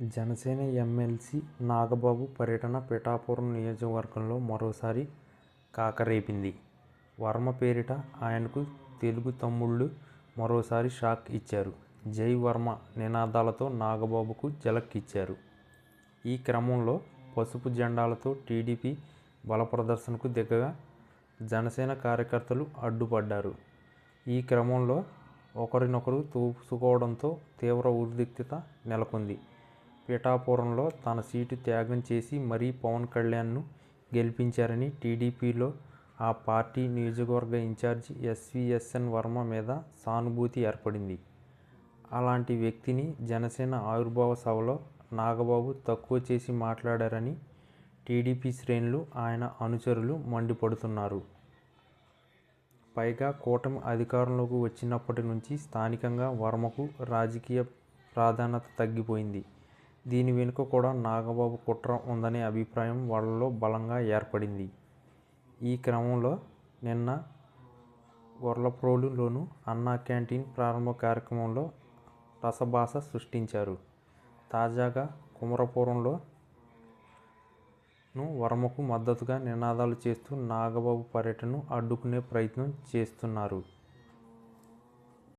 Janasena MLC Nagababu పర్యటన పిఠాపురం నియోజకవర్గంలో మరోసారి కాకరేపింది. వర్మ పేరిట ఆయనకు తెలుగు తమ్ముళ్ళు మరోసారి షాక్ ఇచ్చారు. 'జై వర్మ' నినాదాలతో నాగబాబుకు జలక్ ఇచ్చారు. ఈ క్రమంలో పసుపు జెండాలతో టీడీపీ బలప్రదర్శనకు దిగగా జనసేన కార్యకర్తలు అడ్డుపడ్డారు. ఈ క్రమంలో ఒకరినొకరు తోసుకోవడంతో తీవ్ర ఉద్రిక్తత నెలకొంది. పిఠాపురంలో తన సీటు త్యాగం చేసి మరీ పవన్ కళ్యాణ్ను గెలిపించారని టీడీపీలో ఆ పార్టీ నియోజకవర్గ ఇన్ఛార్జి ఎస్వీఎస్ఎన్ వర్మ మీద సానుభూతి ఏర్పడింది. అలాంటి వ్యక్తిని జనసేన ఆవిర్భావ సభలో నాగబాబు తక్కువ చేసి మాట్లాడారని టీడీపీ శ్రేణులు, ఆయన అనుచరులు మండిపడుతున్నారు. పైగా కూటమి అధికారంలోకి వచ్చినప్పటి నుంచి స్థానికంగా వర్మకు రాజకీయ ప్రాధాన్యత తగ్గిపోయింది. దీని వెనుక కూడా నాగబాబు కుట్ర ఉందనే అభిప్రాయం వాళ్ళలో బలంగా ఏర్పడింది. ఈ క్రమంలో నిన్న గొర్లప్రోలులోని అన్నా క్యాంటీన్ ప్రారంభ కార్యక్రమంలో రసభాష సృష్టించారు. తాజాగా కుమరపురంలో వర్మకు మద్దతుగా నినాదాలు చేస్తూ నాగబాబు పర్యటనను అడ్డుకునే ప్రయత్నం చేస్తున్నారు.